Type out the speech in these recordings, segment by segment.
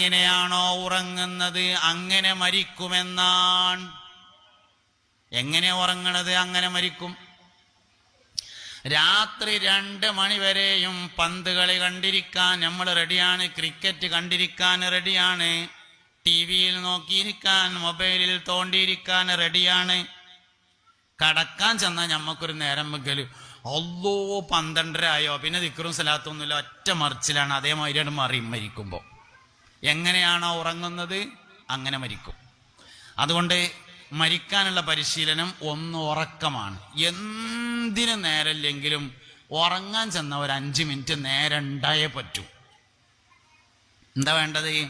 എങ്ങനെയാണോ ഉറങ്ങുന്നത് അങ്ങനെ മരിക്കുമെന്നാണ്. എങ്ങനെ ഉറങ്ങണത് അങ്ങനെ മരിക്കും? രാത്രി രണ്ട് മണിവരെയും പന്ത് കളി കണ്ടിരിക്കാൻ നമ്മൾ റെഡിയാണ് ക്രിക്കറ്റ് കണ്ടിരിക്കാൻ റെഡിയാണ് ടി വിയിൽ നോക്കിയിരിക്കാൻ മൊബൈലിൽ തോണ്ടിയിരിക്കാൻ റെഡിയാണ്. കടക്കാൻ ചെന്നാൽ ഞമ്മക്കൊരു നേരം വെക്കൽ. ഒല്ലോ പന്ത്രണ്ടര ആയോ? പിന്നെ ദിക്കറും സ്ഥലത്തൊന്നുമില്ല ഒറ്റ മറിച്ചിലാണ്. അതേമാതിരിയാണ് മറിയും മരിക്കുമ്പോൾ എങ്ങനെയാണോ ഉറങ്ങുന്നത് അങ്ങനെ മരിക്കും. അതുകൊണ്ട് മരിക്കാനുള്ള പരിശീലനം ഒന്ന് ഉറക്കമാണ്. എന്തിനു നേരമില്ലെങ്കിലും ഉറങ്ങാൻ ചെന്ന ഒരു അഞ്ച് മിനിറ്റ് നേരം ഉണ്ടായേ പറ്റൂ. എന്താ വേണ്ടത്?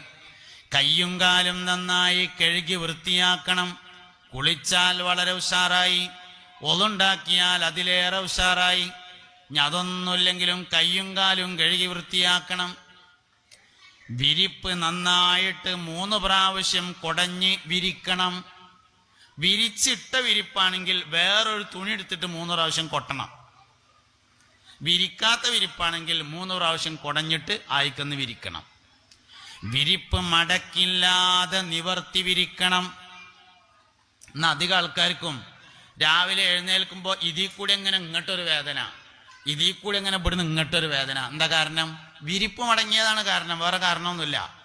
കയ്യും കാലും നന്നായി കഴുകി വൃത്തിയാക്കണം. കുളിച്ചാൽ വളരെ ഉഷാറായി. ഒതുണ്ടാക്കിയാൽ അതിലേറെ ഉഷാറായി. അതൊന്നുമില്ലെങ്കിലും കയ്യും കാലും കഴുകി വൃത്തിയാക്കണം. വിരിപ്പ് നന്നായിട്ട് മൂന്ന് പ്രാവശ്യം കുടഞ്ഞ് വിരിക്കണം. വിരിച്ചിട്ട വിരിപ്പാണെങ്കിൽ വേറൊരു തുണി എടുത്തിട്ട് മൂന്ന് പ്രാവശ്യം കൊട്ടണം. വിരിക്കാത്ത വിരിപ്പാണെങ്കിൽ മൂന്ന് പ്രാവശ്യം കൊടഞ്ഞിട്ട് ആയിക്കന്ന് വിരിക്കണം. വിരിപ്പ് മടക്കില്ലാതെ നിവർത്തി വിരിക്കണം. ഇന്ന് അധികം ആൾക്കാർക്കും രാവിലെ എഴുന്നേൽക്കുമ്പോൾ ഇതിൽ കൂടി എങ്ങനെ ഇങ്ങോട്ടൊരു വേദന. ഇതിൽ കൂടി എങ്ങനെ ഇവിടുന്ന് ഇങ്ങോട്ടൊരു വേദന. എന്താ കാരണം? വിരിപ്പ് മടങ്ങിയതാണ് കാരണം. വേറെ കാരണമൊന്നുമില്ല.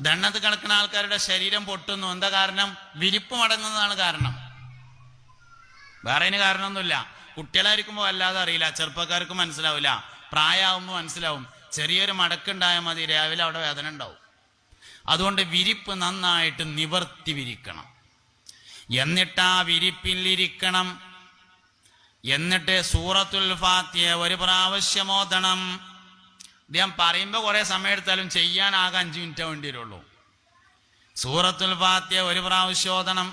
ദണ്ണത്ത് കിടക്കുന്ന ആൾക്കാരുടെ ശരീരം പൊട്ടുന്നു. എന്താ കാരണം? വിരിപ്പ് മടങ്ങുന്നതാണ് കാരണം. വേറെ അതിന് കാരണമൊന്നുമില്ല. കുട്ടികളായിരിക്കുമ്പോൾ അല്ലാതെ അറിയില്ല. ചെറുപ്പക്കാർക്ക് മനസ്സിലാവില്ല. പ്രായമാകുമ്പോൾ മനസ്സിലാവും. ചെറിയൊരു മടക്കുണ്ടായാൽ മതി. രാവിലെ അവിടെ വേദന ഉണ്ടാവും. അതുകൊണ്ട് വിരിപ്പ് നന്നായിട്ട് നിവർത്തി വിരിക്കണം. എന്നിട്ട് ആ വിരിപ്പിലിരിക്കണം എന്നിട്ട് സൂറത്തുൽ ഫാത്തിയ ഒരു പ്രാവശ്യം ഓതണം. അദ്ദേഹം പറയുമ്പോൾ കുറെ സമയം എടുത്താലും ചെയ്യാൻ ആകെ അഞ്ചു മിനിറ്റ് വേണ്ടി വരുള്ളൂ സൂറത്തുൽ ഫാത്തിയ ഒരു പ്രാവശ്യം ഓതണം.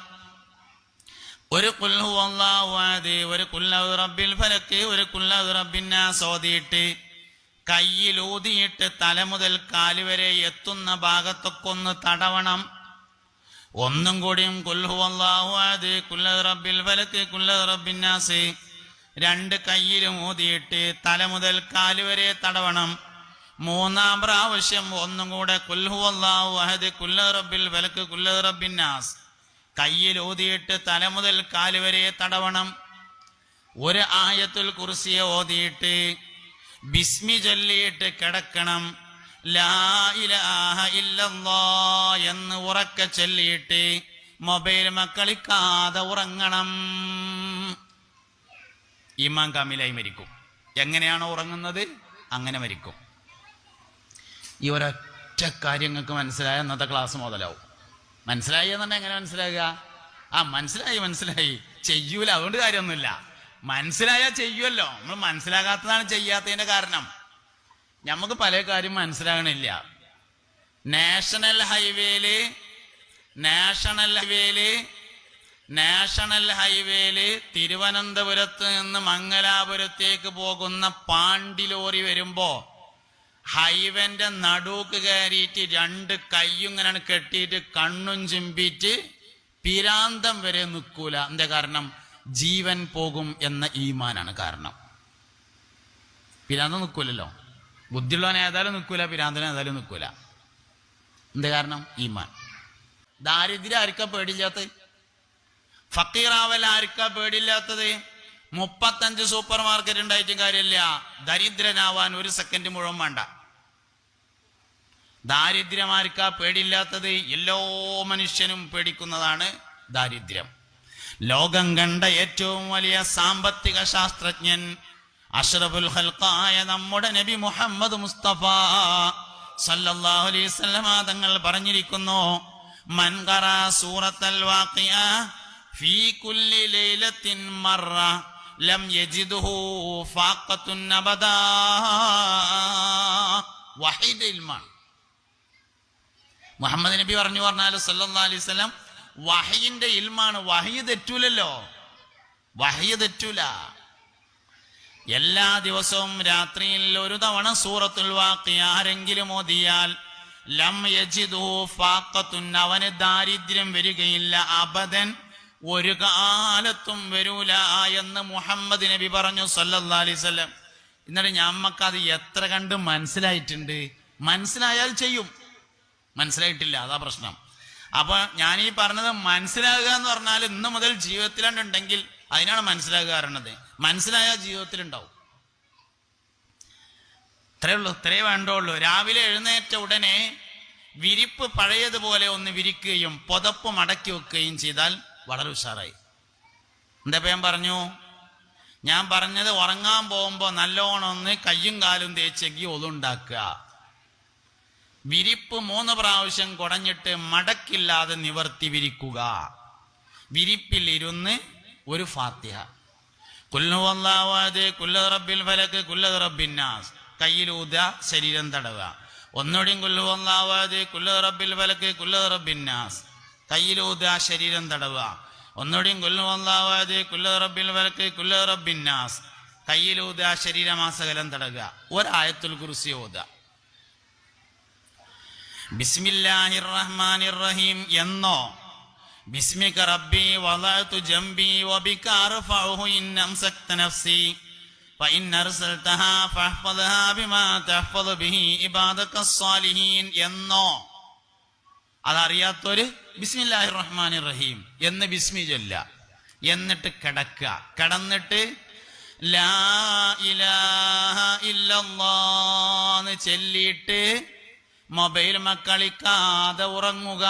ഒരു കുൽഹു ഒരു കുല്ലഹു റബ്ബിൽ ഫലക്ക് ഒരു കുല്ലഹു റബ്ബിന്നാസ് ഓതിയിട്ട് കയ്യിൽ ഊതിയിട്ട് തല മുതൽ കാലുവരെ എത്തുന്ന ഭാഗത്തൊക്കെ ഒന്ന് തടവണം. ഒന്നും കൂടിയും കുൽഹു അഹദ്, കുല്ലഹു റബ്ബിൽ ഫലക്ക് കുല്ലഹു റബ്ബിന്നാസ് രണ്ട് കയ്യിലും ഊതിയിട്ട് തല മുതൽ കാൽ വരെ തടവണം. മൂന്നാം പ്രാവശ്യം ഒന്നും കൂടെ കുൽഹു അഹദ് കയ്യിൽ ഊതിയിട്ട് തല മുതൽ കാൽ വരെ തടവണം. ഒരു ആയത്തുൽ കുർസിയെ ഓതിയിട്ട് ബിസ്മി ചൊല്ലിയിട്ട് കിടക്കണം. എന്ന് ഉറക്ക ചൊല്ലിയിട്ട് മൊബൈൽ മക്കളിക്കാതെ ഉറങ്ങണം. ഇമാം കാമിലായി മരിക്കും. എങ്ങനെയാണോ ഉറങ്ങുന്നത് അങ്ങനെ മരിക്കും. ഈ ഒരൊറ്റ കാര്യങ്ങൾക്ക് മനസ്സിലായ ഇന്നത്തെ ക്ലാസ് മുതലാവും. മനസ്സിലായി എന്നുണ്ടെങ്കിൽ എങ്ങനെ മനസ്സിലാകുക ആ മനസ്സിലായി മനസ്സിലായി. ചെയ്യൂല അതുകൊണ്ട് കാര്യമൊന്നുമില്ല. മനസ്സിലായാൽ ചെയ്യുമല്ലോ നമ്മൾ മനസ്സിലാകാത്തതാണ് ചെയ്യാത്തതിന്റെ കാരണം. നമുക്ക് പല കാര്യം മനസ്സിലാകണില്ല. നാഷണൽ ഹൈവേയിൽ നാഷണൽ ഹൈവേയിൽ നാഷണൽ ഹൈവേയിൽ തിരുവനന്തപുരത്ത് നിന്ന് മംഗലാപുരത്തേക്ക് പോകുന്ന പാണ്ടി ലോറി വരുമ്പോ ഹൈവേന്റെ നടുക്ക് കയറിയിട്ട് രണ്ട് ഇങ്ങനെ കെട്ടിയിട്ട് കണ്ണും ചിമ്പിയിട്ട് പിരാന്തം വരെ നിൽക്കൂല. എന്താ കാരണം? ജീവൻ പോകും എന്ന ഈമാനാണ് കാരണം. പിരാന്തം നിൽക്കൂലല്ലോ. ബുദ്ധിയുള്ളവൻ ഏതായാലും നിൽക്കൂല പിരാന്തൻ ഏതായാലും നിൽക്കൂല. എന്താ കാരണം? ഈമാൻ. ദാരിദ്ര്യം ആർക്കാ പേടില്ലാത്തത് ഫക്കീറാവൽ ആർക്കാ പേടില്ലാത്തത് മുപ്പത്തഞ്ച് സൂപ്പർ മാർക്കറ്റ് ഉണ്ടായിട്ടും കാര്യമില്ല. ദരിദ്രനാവാൻ ഒരു സെക്കൻഡ് മുഴുവൻ വേണ്ട. ദാരിദ്ര്യമാർക്കാ പേടിയില്ലാത്തത്? എല്ലോ മനുഷ്യനും പേടിക്കുന്നതാണ് ദാരിദ്ര്യം. ലോകം കണ്ട ഏറ്റവും വലിയ സാമ്പത്തിക ശാസ്ത്രജ്ഞൻ അഷ്റഫുൽ ഹൽക്കായ നമ്മുടെ നബി മുഹമ്മദ് മുസ്തഫ. സല്ലല്ലാഹു അലൈഹി തങ്ങൾ പറഞ്ഞിരിക്കുന്നു മൻകറ സൂറത്തൽ വാഖിയ മുഹമ്മദ് നബി പറഞ്ഞു പറഞ്ഞാൽ സല്ലല്ലാഹു അലൈഹി വസല്ലം വഹയിന്റെ ഇൽമാണ് വഹി തെറ്റൂലല്ലോ. വഹി തെറ്റൂല. എല്ലാ ദിവസവും രാത്രിയിൽ ഒരു തവണ സൂറത്തുൽ വാക്കി ആരെങ്കിലും ഓതിയാൽ ലം യജിദു ഫാഖത്തുൻ അവന് ദാരിദ്ര്യം വരികയില്ല അബദൻ ഒരു കാലത്തും വരൂല എന്ന് മുഹമ്മദ് നബി പറഞ്ഞു സല്ലാ ഇന്നലെ എന്നിട്ട് ഞമ്മക്ക് അത് എത്ര കണ്ട് മനസ്സിലായിട്ടുണ്ട്? മനസ്സിലായാൽ ചെയ്യും. മനസ്സിലായിട്ടില്ല അതാ പ്രശ്നം. അപ്പൊ ഞാൻ ഈ പറഞ്ഞത് മനസ്സിലാകുക എന്ന് പറഞ്ഞാൽ ഇന്ന് മുതൽ ജീവിതത്തിലുണ്ടെങ്കിൽ അതിനാണ് മനസ്സിലാകുക പറയണത് മനസ്സിലായ ജീവിതത്തിലുണ്ടാവും. ഇത്രയേ ഉള്ളൂ ഇത്രേ വേണ്ടുള്ളൂ. രാവിലെ എഴുന്നേറ്റ ഉടനെ വിരിപ്പ് പഴയതുപോലെ ഒന്ന് വിരിക്കുകയും പുതപ്പ് മടക്കി വെക്കുകയും ചെയ്താൽ വളരെ ഉഷാറായി. എന്താ ഞാൻ പറഞ്ഞു? ഞാൻ പറഞ്ഞത് ഉറങ്ങാൻ പോകുമ്പോ നല്ലോണം ഒന്ന് കയ്യും കാലും തേച്ചെങ്കി ഒതുണ്ടാക്കുക വിരിപ്പ് മൂന്ന് പ്രാവശ്യം കുടഞ്ഞിട്ട് മടക്കില്ലാതെ നിവർത്തി വിരിക്കുക. വിരിപ്പിൽ ഇരുന്ന് ഒരു ഫാത്തിഹ. കുല്ലുവല്ലാവാതെ കുല്ല റബ്ബിൽ ഫലക്ക് കുല്ല റബ്ബിന്നാസ് കയ്യിലൂത ശരീരം തടവുക. ഒന്നുകൂടിയും കുല്ലുവല്ലാവാതെ കുല്ലുറബിൽ റബ്ബിൽ ഫലക്ക് കുല്ല റബ്ബിന്നാസ് കയ്യിലൂത ശരീരം തടവുക ഒന്നുകൂടിയും കുല്ലുവല്ലാവാതെ കുല്ല റബ്ബിൽ ഫലക്ക് കുല്ല റബ്ബിന്നാസ് കയ്യിലൂത ശരീരമാസകലം തടവുക ഒരായത്തുൽ കുറിസി ഓതുക ബിസ്മില്ലാഹിർ റഹ്മാനിർ റഹീം എന്നോ ബിസ്മിക റബ്ബി വദഅതു ജംബി വബിക അർഫഉഹു ഇൻ അംസക്ത നഫ്സി فإن أرسلتها فاحفظها بما تحفظ به عبادك الصالحين എന്നോ അതറിയാത്തൊരു ബിസ്മില്ലാഹി റഹ്മാൻ റഹീം എന്ന് ബിസ്മി ചൊല്ല. എന്നിട്ട് കിടക്കുക കിടന്നിട്ട് ലാ ഇലാഹ മൊബൈൽ മക്കളിക്കാതെ ഉറങ്ങുക.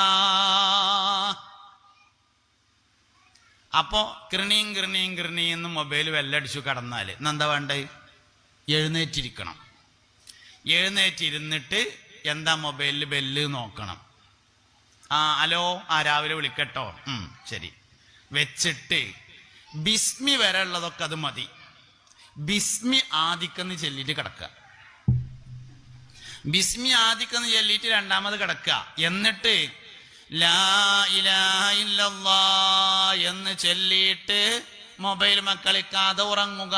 അപ്പോ കൃണിയും കൃണിയും കൃണിയും എന്ന് മൊബൈൽ വെല്ലടിച്ചു കടന്നാൽ എന്താ വേണ്ടേ? എഴുന്നേറ്റിരിക്കണം. എഴുന്നേറ്റിരുന്നിട്ട് എന്താ മൊബൈലിൽ ബെല്ല് നോക്കണം. ആ ഹലോ ആ രാവിലെ വിളിക്കട്ടോ. ഉം ശരി. വെച്ചിട്ട് ബിസ്മി വരെ ഉള്ളതൊക്കെ അത് മതി. ബിസ്മി ആദിക്കെന്ന് ചൊല്ലിയിട്ട് കിടക്കുക. ബിസ്മി ആദിക്കെന്ന് ചൊല്ലിയിട്ട് രണ്ടാമത് കിടക്കുക. എന്നിട്ട് ലാ ഇല്ലല്ലാ എന്ന് ചൊല്ലിയിട്ട് മൊബൈൽ മക്കളിക്കാതെ ഉറങ്ങുക.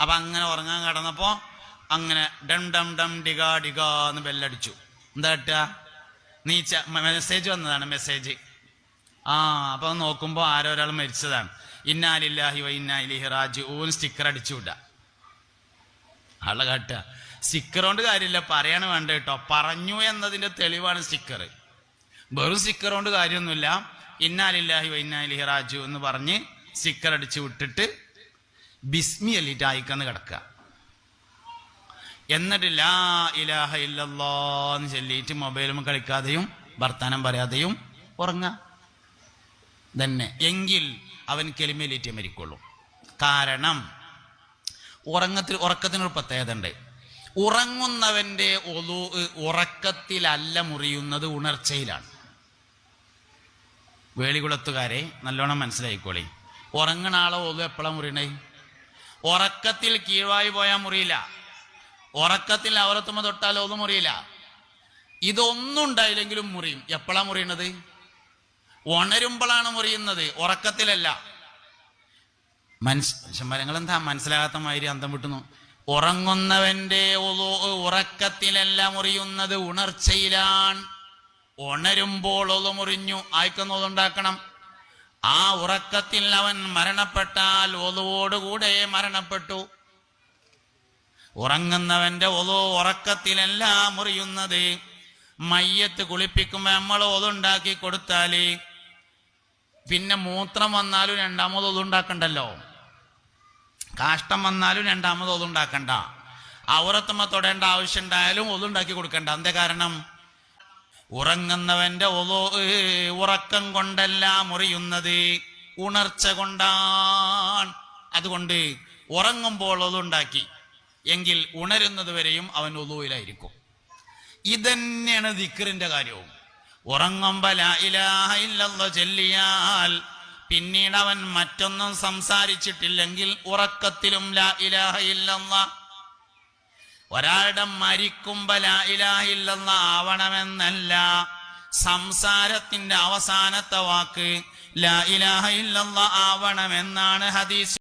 അപ്പൊ അങ്ങനെ ഉറങ്ങാൻ കിടന്നപ്പോ അങ്ങനെ ഡം ഡം ഡം ഡിഗാ ഡിഗ എന്ന് ബെല്ലടിച്ചു. എന്താ നീച്ച മെസ്സേജ് വന്നതാണ് മെസ്സേജ് ആ അപ്പൊ നോക്കുമ്പോ ആരോ ഒരാൾ മരിച്ചതാണ്. ഇന്നാലില്ലാഹി വ ഇന്നാ ഇലിഹി റാജിഊൻ. സ്റ്റിക്കർ അടിച്ചു വിടുക ആളെ കാട്ടുക. സ്റ്റിക്കർ കൊണ്ട് കാര്യമില്ല പറയാണ് വേണ്ട കേട്ടോ. പറഞ്ഞു എന്നതിന്റെ തെളിവാണ് സ്റ്റിക്കർ വെറും സ്റ്റിക്കർ കൊണ്ട് കാര്യമൊന്നുമില്ല. ഇന്നാലില്ലാഹി വ ഇന്നാ ഇലിഹി റാജു എന്ന് പറഞ്ഞ് സ്റ്റിക്കർ അടിച്ചു വിട്ടിട്ട് ബിസ്മി അല്ലിട്ട് അയക്കന്ന് കിടക്കുക. എന്നിട്ട് ലാ ഇലാഹ ഇല്ലല്ലാ എന്ന് ചൊല്ലിയിട്ട് മൊബൈലും കളിക്കാതെയും വർത്താനം പറയാതെയും ഉറങ്ങ. തന്നെ എങ്കിൽ അവൻ കെളിമേലേറ്റ് മരിക്കുള്ളൂ. കാരണം ഉറങ്ങത്തിൽ ഉറക്കത്തിനൊരു പ്രത്യേകത ഉണ്ട് ഉറങ്ങുന്നവന്റെ ഒതു ഉറക്കത്തിലല്ല മുറിയുന്നത് ഉണർച്ചയിലാണ്. വേളികുളത്തുകാരെ നല്ലോണം മനസ്സിലായിക്കോളി. ഉറങ്ങണ ആളെ ഒതു എപ്പോഴാണ് മുറിയണേ? ഉറക്കത്തിൽ കീഴായി പോയാൽ മുറിയില്ല. ഉറക്കത്തിൽ അവരത്തുമ്മ തൊട്ടാലോ ഒന്നും മുറിയില്ല. ഇതൊന്നും ഉണ്ടായില്ലെങ്കിലും മുറിയും. എപ്പോഴാ മുറിയണത് ഉണരുമ്പോഴാണ് മുറിയുന്നത്. ഉറക്കത്തിലല്ല. മനസ് മരങ്ങൾ എന്താ മനസ്സിലാകാത്ത മാതിരി അന്തം വിട്ടുന്നു. ഉറങ്ങുന്നവന്റെ ഉറക്കത്തിലല്ല മുറിയുന്നത്. ഉണർച്ചയിലാണ്. ഉണരുമ്പോൾ ഒതു മുറിഞ്ഞു. ആയിക്കുന്നതുണ്ടാക്കണം ആ ഉറക്കത്തിൽ അവൻ മരണപ്പെട്ടാൽ ഒതുവോടുകൂടെ മരണപ്പെട്ടു. ഉറങ്ങുന്നവന്റെ ഒതു ഉറക്കത്തിലല്ല മുറിയുന്നത്. മയ്യത്ത് കുളിപ്പിക്കുമ്പോ നമ്മൾ ഒതുണ്ടാക്കി കൊടുത്താൽ പിന്നെ മൂത്രം വന്നാലും രണ്ടാമത് ഒതുണ്ടാക്കണ്ടല്ലോ. കാഷ്ടം വന്നാലും രണ്ടാമത് ഒതുണ്ടാക്കണ്ട. ഔറത്തുമ്മ തൊടേണ്ട ആവശ്യം ഉണ്ടായാലും ഒതുണ്ടാക്കി കൊടുക്കണ്ട. എന്താ കാരണം? ഉറങ്ങുന്നവന്റെ ഒതു ഉറക്കം കൊണ്ടല്ല മുറിയുന്നത്. ഉണർച്ച കൊണ്ടാണ്. അതുകൊണ്ട് ഉറങ്ങുമ്പോൾ ഒതുണ്ടാക്കി. എങ്കിൽ ഉണരുന്നത് വരെയും അവൻ ഒതുവിലായിരിക്കും ഇതന്നെയാണ് ദിക്കറിന്റെ കാര്യവും. ഉറങ്ങുമ്പോ ലാ ഇലാഹ ഇല്ലല്ലാഹ് ചൊല്ലിയാൽ പിന്നീട് അവൻ മറ്റൊന്നും സംസാരിച്ചിട്ടില്ലെങ്കിൽ ഉറക്കത്തിലും ലാ ഇലാഹ ഇല്ലല്ലാഹ്. ഒരാളുടെ മരിക്കുമ്പോ ലാ ഇലാഹ ഇല്ലല്ലാഹ് ആവണമെന്നല്ല സംസാരത്തിന്റെ അവസാനത്തെ വാക്ക് ലാ ഇലാഹ ഇല്ലല്ലാഹ് ആവണമെന്നാണ് ഹദീസ്